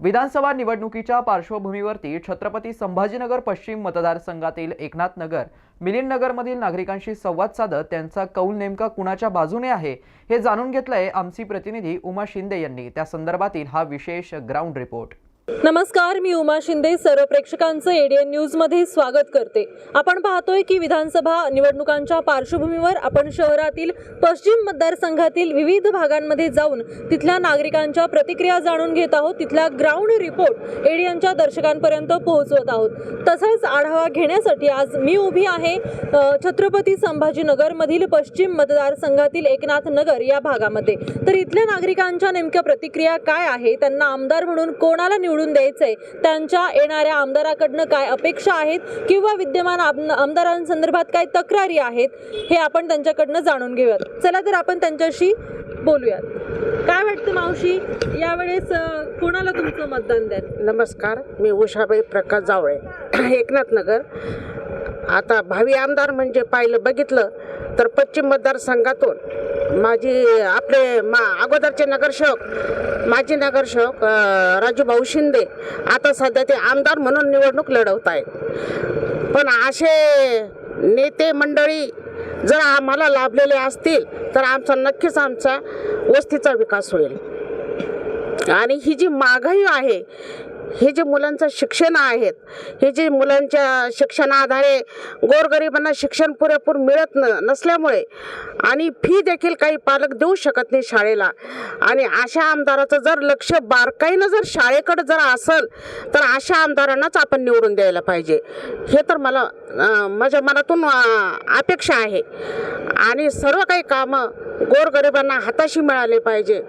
विधानसभा निवडणुकीच्या पार्श्वभूमीवरती छत्रपती संभाजीनगर पश्चिम मतदारसंघातील एकनाथ नगर मिलिंद नगरमधील नागरिकांशी संवाद साधत त्यांचा कौल नेमका कुणाच्या बाजूने आहे हे जाणून घेतलंय आमची प्रतिनिधी उमा शिंदे यांनी. त्या संदर्भातील हा विशेष ग्राउंड रिपोर्ट नमस्कार मी उमा शिंदे. सर्व प्रेक्षकांचं एडीएन न्यूजमध्ये स्वागत करते. आपण पाहतोय की विधानसभा निवडणुकांच्या पार्श्वभूमीवर आपण शहरातील पश्चिम मतदारसंघातील विविध भागांमध्ये जाऊन तिथल्या नागरिकांच्या प्रतिक्रिया जाणून घेत आहोत. तिथला ग्राउंड रिपोर्ट एडीएनच्या दर्शकांपर्यंत पोहोचवत आहोत. तसंच आढावा घेण्यासाठी आज मी उभी आहे छत्रपती संभाजीनगर मधील पश्चिम मतदारसंघातील एकनाथ नगर या भागामध्ये. तर इथल्या नागरिकांच्या नेमक्या प्रतिक्रिया काय आहे? त्यांना आमदार म्हणून कोणाला निवडून द्यायचंय. त्यांच्या येणाऱ्या आमदाराकडनं काय अपेक्षा आहेत किंवा विद्यमान आम- आमदारांसंदर्भात काय तक्रारी आहेत हे आपण त्यांच्याकडनं जाणून घेऊयात. चला तर आपण त्यांच्याशी बोलूयात. काय वाटतं मावशी? यावेळेस कोणाला तुमचं मतदान द्याल? नमस्कार मी उषाबाई प्रकाश जावळे एकनाथ नगर. आता भावी आमदार म्हणजे पाहिलं बघितलं तर पश्चिम मतदारसंघातून माझी आपले मा अगोदरचे नगरसेवक माजी नगरसेवक राजूभाऊ शिंदे आता सध्या ते आमदार म्हणून निवडणूक लढवत आहेत. पण असे नेते मंडळी जर आम्हाला लाभलेले असतील तर आमचा नक्कीच आमचा वस्तीचा विकास होईल. आणि ही जी महागाई आहे हे जे मुलांचं शिक्षण आहेत हे जे मुलांच्या शिक्षणाआधारे गोरगरिबांना शिक्षण पुरेपूर मिळत न नसल्यामुळे आणि फी देखील काही पालक देऊ शकत नाही शाळेला. आणि अशा आमदाराचं जर लक्ष बारकाईनं जर शाळेकडं जर असेल तर अशा आमदारांनाच आपण निवडून द्यायला पाहिजे. हे तर मला माझ्या मनातून अपेक्षा आहे. आणि सर्व काही कामं गोरगरिबांना हाताशी मिळाले पाहिजे.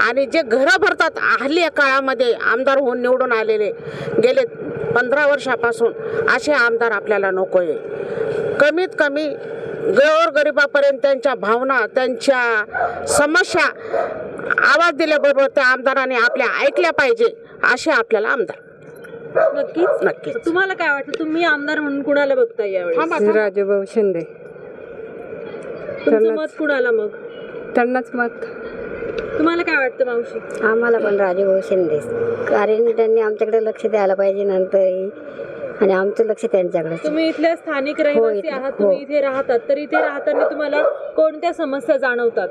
आणि जे घरं भरतात हल्ली या काळामध्ये आमदार होऊन निवडून आलेले गेले पंधरा वर्षापासून असे आमदार आपल्याला नको आहे कमीत कमी गोरगरिबापर्यंत त्यांच्या भावना त्यांच्या समस्या आवाज दिल्याबरोबर त्या आमदाराने आपल्या ऐकल्या पाहिजे असे आपल्याला आमदार नक्कीच नक्कीच. तुम्हाला काय वाटतं? तुम्ही आमदार म्हणून कुणाला बघता थांबा. राजूभाऊ शिंदे. तुमचं मत कुणाला मग? त्यांनाच मत. तुम्हाला काय वाटतं मावशी? आम्हाला पण राजूभाऊ शिंदे. कारण त्यांनी आमच्याकडे लक्ष द्यायला पाहिजे नंतर आणि आमचं लक्ष त्यांच्याकडे. तुम्ही इथल्या स्थानिक रहिवासी इथलं- आहात तुम्ही हो. इथे राहतात. तर इथे राहताना तुम्हाला कोणत्या समस्या जाणवतात?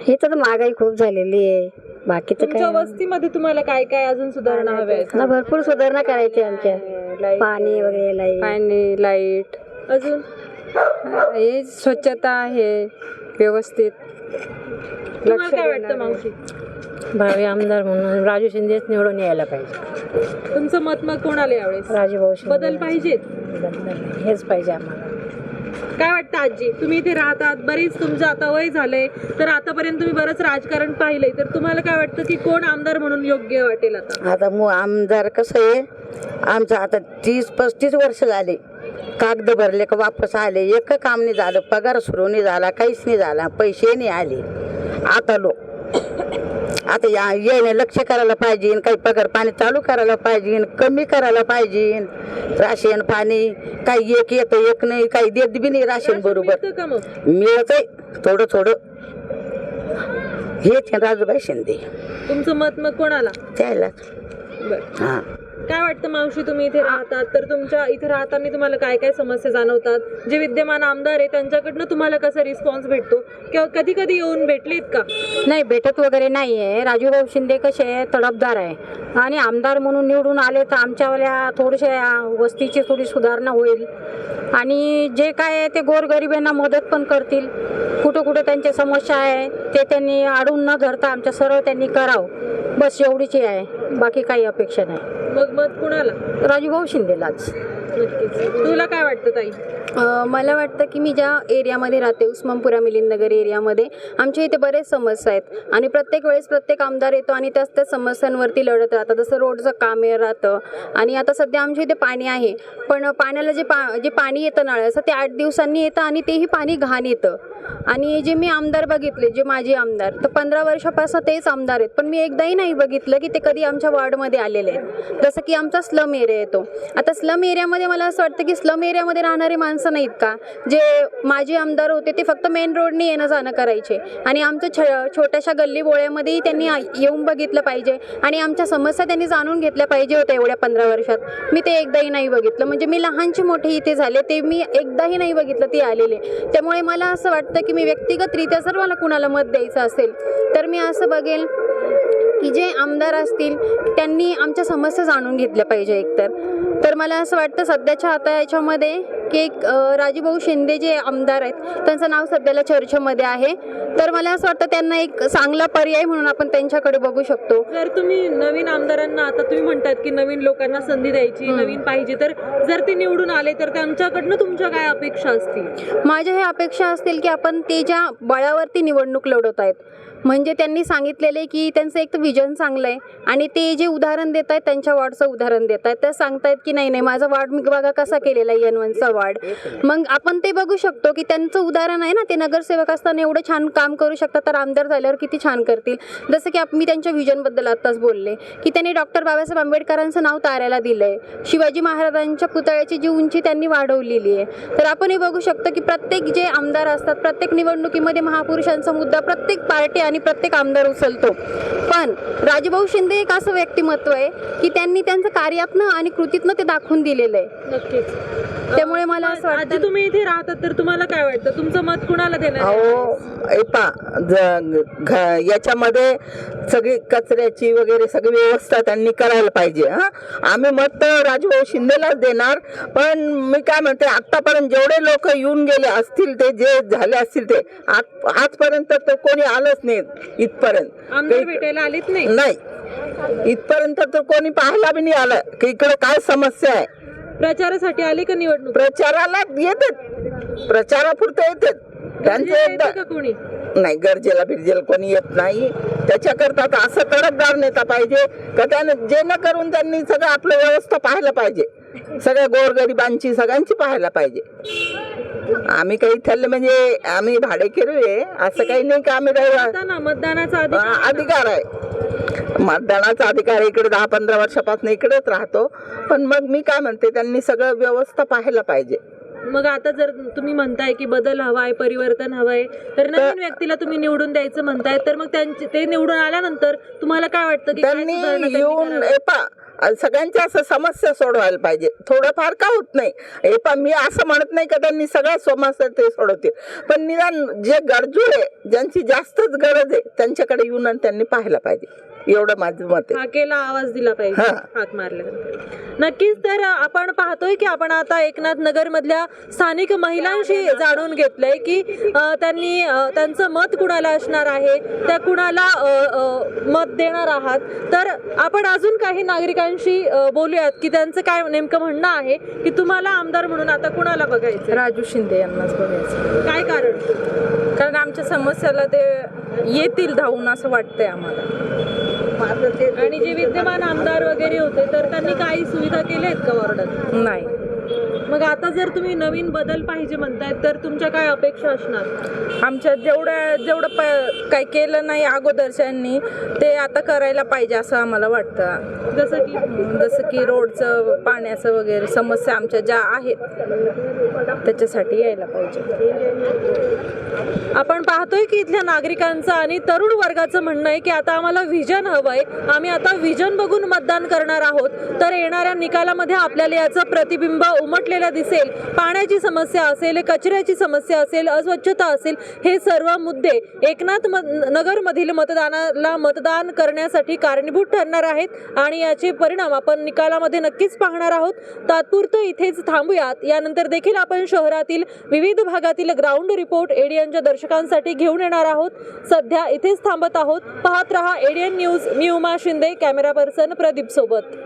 हे तर महागाई खूप झालेली आहे. बाकीचं तुमच्या काय वस्तीमध्ये तुम्हाला काय काय अजून सुधारणा हव्या आहेत? ना भरपूर सुधारणा करायची आमच्या. पाणी वगैरे लाइट. पाणी लाइट. अजून? हे स्वच्छता आहे व्यवस्थित. तुम्हाला काय वाटतं मावशी? भावी आमदार म्हणून राजू शिंदेच निवडून यायला पाहिजे. तुमचं मत मग कोणाला यावेळेस? राजूभाऊ बदल पाहिजेत? हेच पाहिजे आम्हाला. आजी तुम्ही इथे राहतात बरीच तुमचं आता वय झालंय तर आतापर्यंत तुम्ही बरंच राजकारण पाहिलंय तर तुम्हाला काय वाटतं की कोण आमदार म्हणून योग्य वाटेल आता? आता मग आमदार कसं आहे आमचं आता तीस पस्तीस वर्ष झाले कागद भरले का वापस आले एक काम नाही झालं पगार सुरू नाही झाला काहीच नाही झाला पैसे नाही आले. आता लोक आता या येणे लक्ष करायला पाहिजे काही पगार पाणी चालू करायला पाहिजे कमी करायला पाहिजे. राशन पाणी काही एक येतं एक नाही काही देत बी नाही राशन बरोबर. मिळतं आहे थोडं थोडं. हेच राजूबाई शिंदे. तुमचं मत मग कोणाला? त्याला हां. काय वाटतं मावशी तुम्ही इथे राहतात? तर तुमच्या इथे राहताना तुम्हाला काय काय समस्या जाणवतात? जे विद्यमान आमदार आहे त्यांच्याकडनं तुम्हाला कसा रिस्पॉन्स भेटतो? किंवा कधी कधी येऊन भेटलेत का? नाही भेटत वगैरे नाही आहे राजूभाऊ शिंदे कसे आहे तडफदार आहे. आणि आमदार म्हणून निवडून आले तर आमच्यावाल्या थोडीशा वस्तीची थोडी सुधारणा होईल. आणि जे काय आहे ते गोरगरिबांना मदत पण करतील. कुठं कुठं त्यांच्या समस्या आहे ते त्यांनी अडून न धरता आमच्या सरळ त्यांनी करावं. बस एवढीच आहे. बाकी काही अपेक्षा नाही. मग मत कुणाला? राजूभाऊ शिंदेलाच नक्कीच. तुला काय वाटतं ताई? अ, मला वाटतं की मी ज्या एरियामध्ये राहते उस्मानपुरा मिलिंदनगर एरियामध्ये आमच्या इथे बरेच समस्या आहेत. आणि प्रत्येक वेळेस प्रत्येक आमदार येतो आणि त्याच त्या समस्यांवरती लढत राहतं जसं रोडचं काम हे राहतं. आणि आता सध्या आमच्या इथे पाणी आहे. पण पाण्याला जे पा जे पाणी येतं नळाचं ते आठ दिवसांनी येतं आणि तेही पाणी घाण येतं. आणि जे मी आमदार बघितले जे माझे आमदार तर पंधरा वर्षापासून तेच आमदार आहेत. पण मी एकदाही नाही बघितलं की ते कधी आमच्या आमच्या वॉर्डमध्ये आलेले आहेत. जसं की आमचा स्लम एरिया येतो. आता स्लम एरियामध्ये मला असं वाटतं की स्लम एरियामध्ये राहणारे माणसं नाहीत का? जे माझे आमदार होते ते फक्त मेन रोडनी येणं जाणं करायचे. आणि आमचं छ छोट्याशा गल्ली बोळ्यामध्येही त्यांनी येऊन बघितलं पाहिजे. आणि आमच्या समस्या त्यांनी जाणून घेतल्या पाहिजे होत्या एवढ्या पंधरा वर्षात. मी ते एकदाही नाही बघितलं. म्हणजे मी लहानचे मोठे इथे झाले ते मी एकदाही नाही बघितलं ते आलेले. त्यामुळे मला असं वाटतं की मी व्यक्तिगतरित्या जर मला कुणाला मत द्यायचं असेल तर मी असं बघेल की जे आमदार असतील त्यांनी आमच्या समस्या जाणून घेतल्या पाहिजे एकतर. तर मला असं वाटतं सध्याच्या आता याच्यामध्ये की एक राजूभाऊ शिंदे जे आमदार आहेत त्यांचं नाव सध्याला चर्चेमध्ये आहे. तर मला असं वाटतं त्यांना एक चांगला पर्याय म्हणून आपण त्यांच्याकडे बघू शकतो. जर तुम्ही नवीन आमदारांना आता तुम्ही म्हणतात की नवीन लोकांना संधी द्यायची नवीन पाहिजे तर जर ते निवडून आले तर त्यांच्याकडनं तुमच्या काय अपेक्षा असतील? माझ्या हे अपेक्षा असतील की आपण ते ज्या बळावरती निवडणूक लढवत आहेत म्हणजे त्यांनी सांगितलेले की त्यांचं एक तर विजन चांगलं आहे आणि ते जे उदाहरण देत आहेत त्यांच्या वॉर्डचं उदाहरण देत आहेत ते सांगतायत की नाही नाही माझा वॉर्ड मी बघा कसा केलेला आहे एन वनचा वॉर्ड मग आपण ते बघू शकतो की त्यांचं उदाहरण आहे ना ते नगरसेवक असताना एवढं छान काम करू शकतात तर आमदार झाल्यावर किती छान करतील. जसं की मी त्यांच्या व्हिजनबद्दल आत्ताच बोलले की त्यांनी डॉक्टर बाबासाहेब आंबेडकरांचं नाव ताऱ्याला दिलं आहे शिवाजी महाराजांच्या पुतळ्याची जी उंची त्यांनी वाढवलेली आहे. तर आपण हे बघू शकतो की प्रत्येक जे आमदार असतात प्रत्येक निवडणुकीमध्ये महापुरुषांचा मुद्दा प्रत्येक पार्टी आणि प्रत्येक आमदार उचलतो. पण राजभाऊ शिंदे एक असं व्यक्तिमत्व आहे की त्यांनी त्यांचं कार्यातनं आणि कृतीतनं ते दाखवून दिलेलं आहे. नक्कीच. त्यामुळे मला असं आजी वाटतं तुम्ही इथे राहतात तर तुम्हाला काय वाटतं? तुमचं मत कुणाला देणार? आहे? अहो ज- घ- याच्यामध्ये सगळी कचऱ्याची वगैरे सगळी व्यवस्था त्यांनी करायला पाहिजे हा? आम्ही मत तर राजभाऊ शिंदेलाच देणार पण मी काय म्हणते आतापर्यंत जेवढे लोक येऊन गेले असतील ते जे झाले असतील ते आत- आजपर्यंत तर कोणी आलंच नाही इथपर्यंत. भेटायला आलेच नाही? नाही. इथपर्यंत तर कोणी पाहायला बी नाही आलं की इकडे काय समस्या आहे? प्रचारासाठी आले का निवडणूक? प्रचाराला येतात. प्रचारापुरतं येतात. त्यांचं एकदा का कोणी? नाही गरजेला बिरजेला कोणी येत नाही. त्याच्याकरता तर असं कडकदार नेता पाहिजे का त्यानं जे न करून त्यांनी सगळं आपलं व्यवस्था पाहायला पाहिजे. सगळ्या गोरगरिबांची सगळ्यांची पाहायला पाहिजे. आम्ही काही ठरलं म्हणजे आम्ही भाडेकरू आहे असं काही नाही का आम्ही रहिवा- ना मतदानाचा अधिकार अधिकार आहे. मतदानाचा अधिकार आहे. इकडे दहा पंधरा वर्षापासून इकडेच राहतो. पण मग मी काय म्हणते त्यांनी सगळं व्यवस्था पाहायला पाहिजे. मग आता जर तुम्ही म्हणताय की बदल हवाय परिवर्तन हवंय तर नवीन व्यक्तीला तुम्ही निवडून द्यायचं म्हणताय तर मग त्यांचे ते निवडून आल्यानंतर तुम्हाला काय वाटतं की त्यांनी येऊन सगळ्यांच्या असं समस्या सोडवायला पाहिजे. थोडंफार का होत नाही? हे पण मी असं म्हणत नाही का त्यांनी सगळ्या समस्या ते सोडवतील. पण निदान जे गरजू आहे ज्यांची जास्तच गरज आहे त्यांच्याकडे येऊन त्यांनी पाहायला पाहिजे. एवढं माझं मत आहे. हाकेला आवाज दिला पाहिजे हा. हाक मारल्यानंतर. नक्कीच तर आपण पाहतोय की आपण आता एकनाथ नगर मधल्या स्थानिक महिलांशी जाणून घेतलंय की अ, त्यांनी अ, त्यांचं मत कुणाला असणार आहे त्या कुणाला अ, अ, मत देणार आहात? तर आपण अजून काही नागरिकांशी अ, बोलूयात की त्यांचं काय नेमकं म्हणणं आहे की तुम्हाला आमदार म्हणून आता कुणाला बघायचं राजू शिंदे यांनाच बघायचं काय कारण? कारण आमच्या समस्याला ते येतील धावून असं वाटतंय आम्हाला. आणि जे विद्यमान आमदार वगैरे होते तर त्यांनी काही सुविधा केल्या आहेत का वॉर्डात? नाही. मग आता जर तुम्ही नवीन बदल पाहिजे म्हणतायत तर तुमच्या काय अपेक्षा असणार? आमच्या जेवढं जेवढं प काही केलं नाही अगोदरच्यांनी ते आता करायला पाहिजे असं आम्हाला वाटतं. जसं की? जसं की रोडचं पाण्याचं वगैरे समस्या आमच्या ज्या आहेत त्याच्यासाठी यायला पाहिजे. आपण पाहतोय की इथल्या नागरिकांचं आणि तरुण वर्गाचं म्हणणं आहे की आता आम्हाला व्हिजन हवंय. आम्ही आता व्हिजन बघून मतदान करणार आहोत. तर येणाऱ्या निकालामध्ये आपल्याला याचं प्रतिबिंब उमटलेलं दिसेल. पाण्याची समस्या असेल कचऱ्याची समस्या असेल अस्वच्छता असेल हे सर्व मुद्दे एकनाथ नगरमधील मतदानाला मतदान करण्यासाठी कारणीभूत ठरणार आहेत आणि याचे परिणाम आपण निकालामध्ये नक्कीच पाहणार आहोत. तात्पुरतं इथेच थांबूयात. यानंतर देखील आपण शहरातील विविध भागातील ग्राउंड रिपोर्ट एडियनच्या दर्शकांसाठी घेऊन येणार आहोत. सध्या इथेच थांबत आहोत. पाहत रहा एडियन न्यूज. मी उमा शिंदे कॅमेरा पर्सन प्रदीप सोबत.